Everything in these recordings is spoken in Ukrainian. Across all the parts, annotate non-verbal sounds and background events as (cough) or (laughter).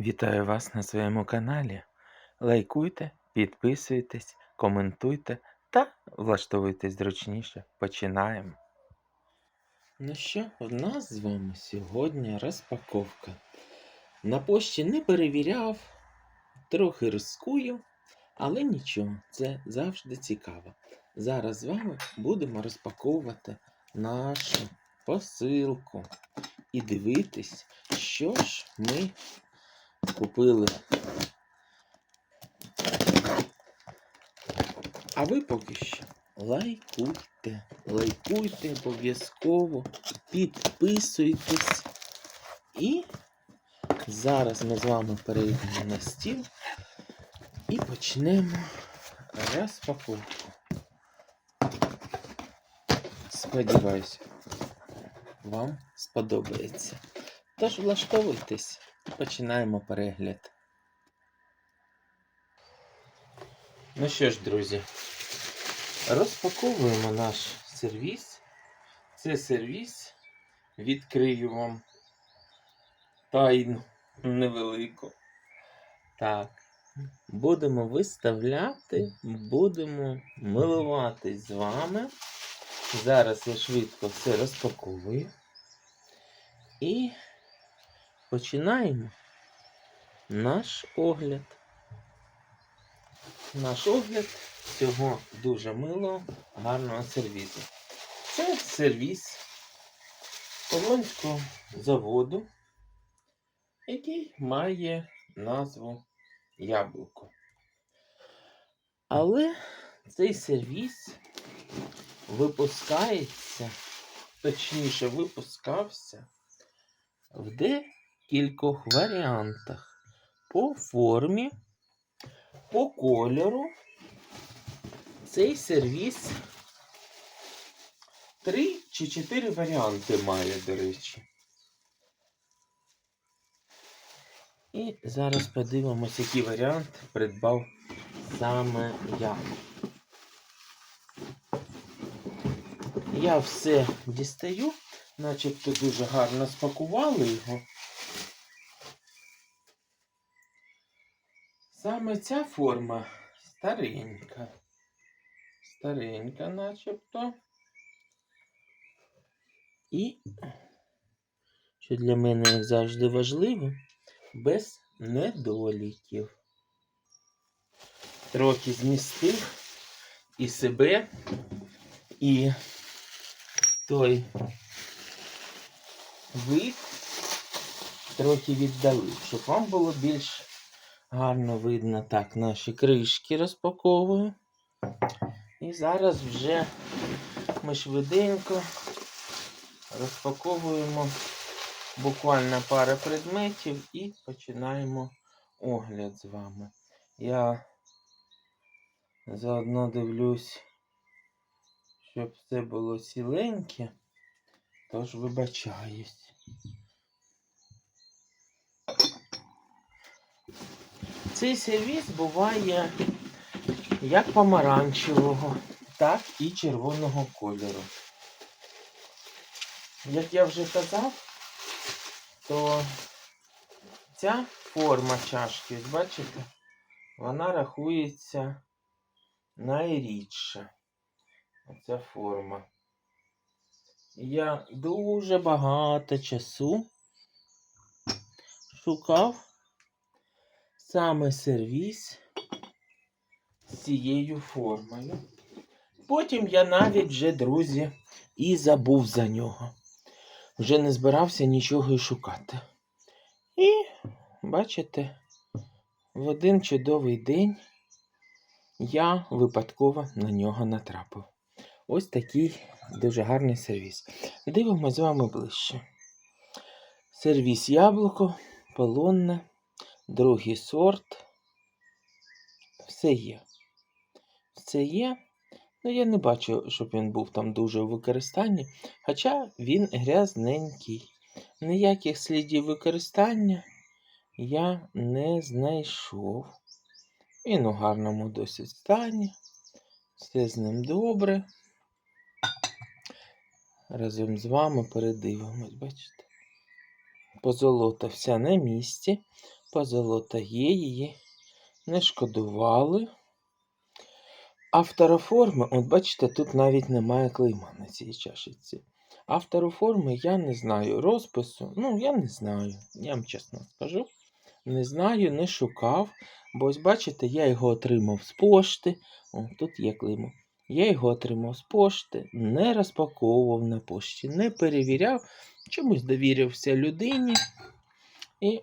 Вітаю вас на своєму каналі. Лайкуйте, підписуйтесь, коментуйте та влаштовуйтесь зручніше. Починаємо. Ну що, в нас з вами сьогодні розпаковка. На пошті не перевіряв, трохи рискую, але нічого, це завжди цікаво. Зараз з вами будемо розпаковувати нашу посилку і дивитись, що ж ми купили. А ви поки що лайкуйте, лайкуйте обов'язково, підписуйтесь. І зараз ми з вами перейдемо на стіл і почнемо розпаковку. Сподіваюся, вам сподобається. Тож влаштовуйтесь. Починаємо перегляд. Ну що ж, друзі, розпаковуємо наш сервіс. Це сервіс. Відкрию вам тайну невелику. Так. Будемо виставляти, будемо милуватись з вами. Зараз я швидко все розпаковую. І починаємо наш огляд. Наш огляд цього дуже милого, гарного сервізу. Це сервіс Полонського заводу, який має назву Яблуко. Але цей сервіс випускається, точніше, випускався в декількох варіантах по формі, по кольору. Цей сервіс три чи чотири варіанти має, до речі. І зараз подивимось, який варіант придбав саме я. Я все дістаю, начебто дуже гарно спакували його. Саме ця форма старенька. Старенька начебто. І, що для мене завжди важливо, без недоліків. Трохи змістив і себе, і той вид трохи віддалив, щоб вам було більш гарно видно. Так, наші кришки розпаковую. І зараз вже ми швиденько розпаковуємо буквально пару предметів і починаємо огляд з вами. Я заодно дивлюсь, щоб все було ціленьке, тож вибачаюсь. Цей сервіс буває як помаранчевого, так і червоного кольору. Як я вже казав, то ця форма чашки, бачите, вона рахується найрідша. Оця форма. Я дуже багато часу шукав саме сервіс з цією формою. Потім я навіть вже, друзі, і забув за нього. Вже не збирався нічого і шукати. І, бачите, в один чудовий день я випадково на нього натрапив. Ось такий дуже гарний сервіс. Дивимося з вами ближче. Сервіс яблуко, полонне, другий сорт. Все є. Все є. Ну, я не бачу, щоб він був там дуже у використанні, хоча він грязненький. Ніяких слідів використання я не знайшов. Він у гарному досить стані. Все з ним добре. Разом з вами передивимось, бачите? Позолота вся на місці. Позолота є, її не шкодували. Автороформи, от бачите, тут навіть немає клейма на цій чашечці. Автороформи я не знаю. Розпису, ну, я не знаю. Я вам чесно скажу. Не знаю, не шукав. Бо ось бачите, я його отримав з пошти. О, тут є клеймо. Я його отримав з пошти, не розпаковував на пошті, не перевіряв, чомусь довірився людині. І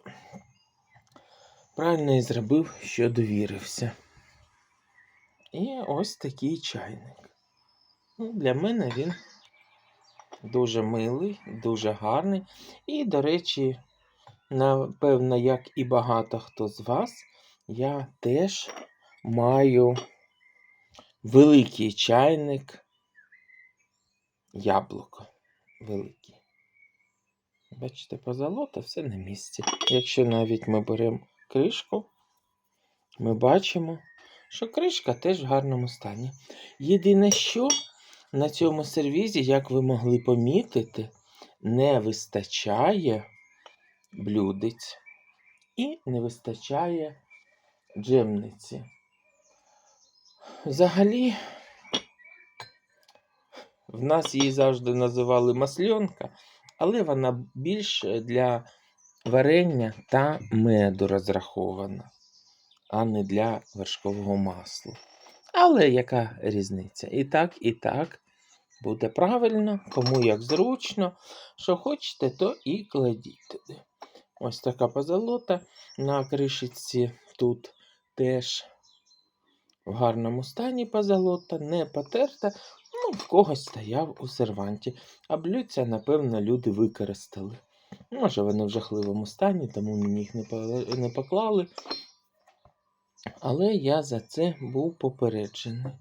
правильно і зробив, що довірився. І ось такий чайник. Ну, для мене він дуже милий, дуже гарний. І, до речі, напевно, як і багато хто з вас, я теж маю великий чайник яблуко. Великий. Бачите, позолота все на місці. Якщо навіть ми беремо кришку, ми бачимо, що кришка теж в гарному стані. Єдине, що на цьому сервізі, як ви могли помітити, не вистачає блюдець і не вистачає джемниці. Взагалі, в нас її завжди називали масльонка, але вона більше для варення та меду розрахована, а не для вершкового масла. Але яка різниця? І так, і так буде правильно, кому як зручно. Що хочете, то і кладіть туди. Ось така позолота. На кришечці тут теж в гарному стані позолота, не потерта. Ну, в когось стояв у серванті. А блюдця, напевно, люди використали. Може, вони в жахливому стані, тому мені їх не поклали. Але я за це був попереджений.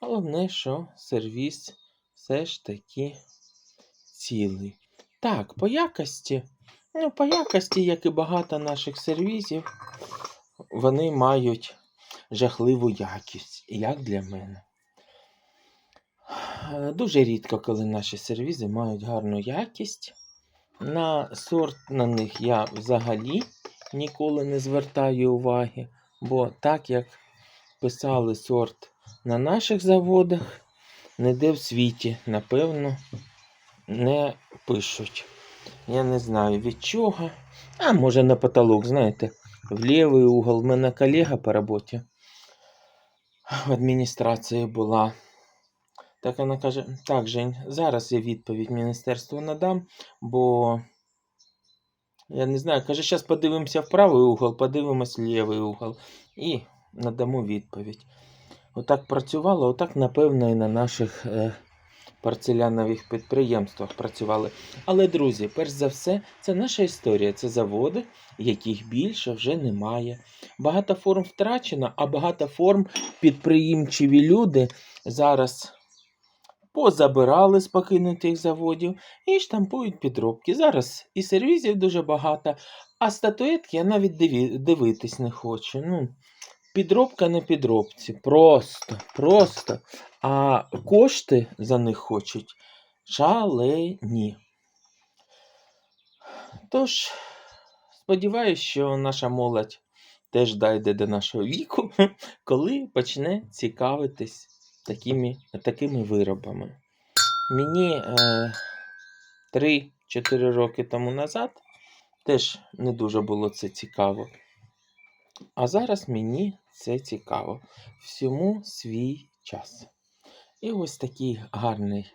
Головне, що сервіс все ж таки цілий. Так, по якості. Ну, по якості, як і багато наших сервізів, вони мають жахливу якість, як для мене. Е, Дуже рідко, коли наші сервізи мають гарну якість. На сорт на них я взагалі ніколи не звертаю уваги, бо так як писали сорт на наших заводах, ніде в світі, напевно, не пишуть. Я не знаю від чого. А може на потолок, знаєте, в лівий угол. В мене колега по роботі в адміністрації була. Так вона каже: так, Жень, зараз я відповідь міністерству надам, бо я не знаю, каже, зараз подивимося в правий угол, подивимось в лівий угол і надамо відповідь. Отак працювало, отак, напевно, і на наших е, порцелянових підприємствах працювали. Але, друзі, перш за все, це наша історія, це заводи, яких більше вже немає. Багато форм втрачено, а багато форм підприємчиві люди зараз позабирали з покинутих заводів і штампують підробки. Зараз і сервізів дуже багато, а статуетки я навіть дивитись не хочу. Ну, підробка на підробці. Просто, просто. А кошти за них хочуть шалені. Тож, сподіваюся, що наша молодь теж дійде до нашого віку, (laughs) коли почне цікавитись такими, такими виробами. Мені е, 3-4 роки тому назад теж не дуже було це цікаво. А зараз мені це цікаво. Всьому свій час. І ось такий гарний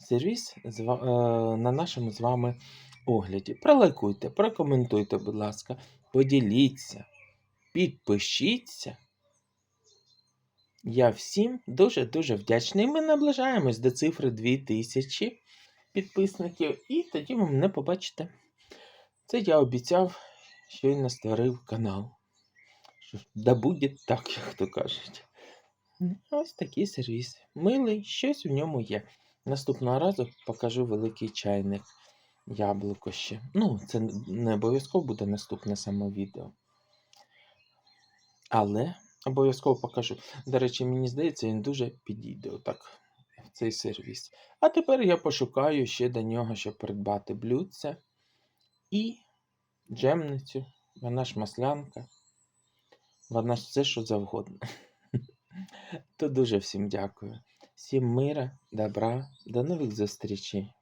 сервіс е, на нашому з вами огляді. Пролайкуйте, прокоментуйте, будь ласка, поділіться, підпишіться. Я всім дуже-дуже вдячний. Ми наближаємось до цифри 2000 підписників, і тоді ви мене побачите. Це я обіцяв, щойно створив канал. Що да буде так, як то кажуть. Ось такий сервіс. Милий, щось в ньому є. Наступного разу покажу великий чайник яблуко ще. Ну, це не обов'язково буде наступне саме відео. Але обов'язково покажу. До речі, мені здається, він дуже підійде отак в цей сервіс. А тепер я пошукаю ще до нього, щоб придбати блюдце і джемницю вона ж маслянка, вона ж все, що завгодно. (laughs) То дуже всім дякую. Всім мира, добра, до нових зустрічей.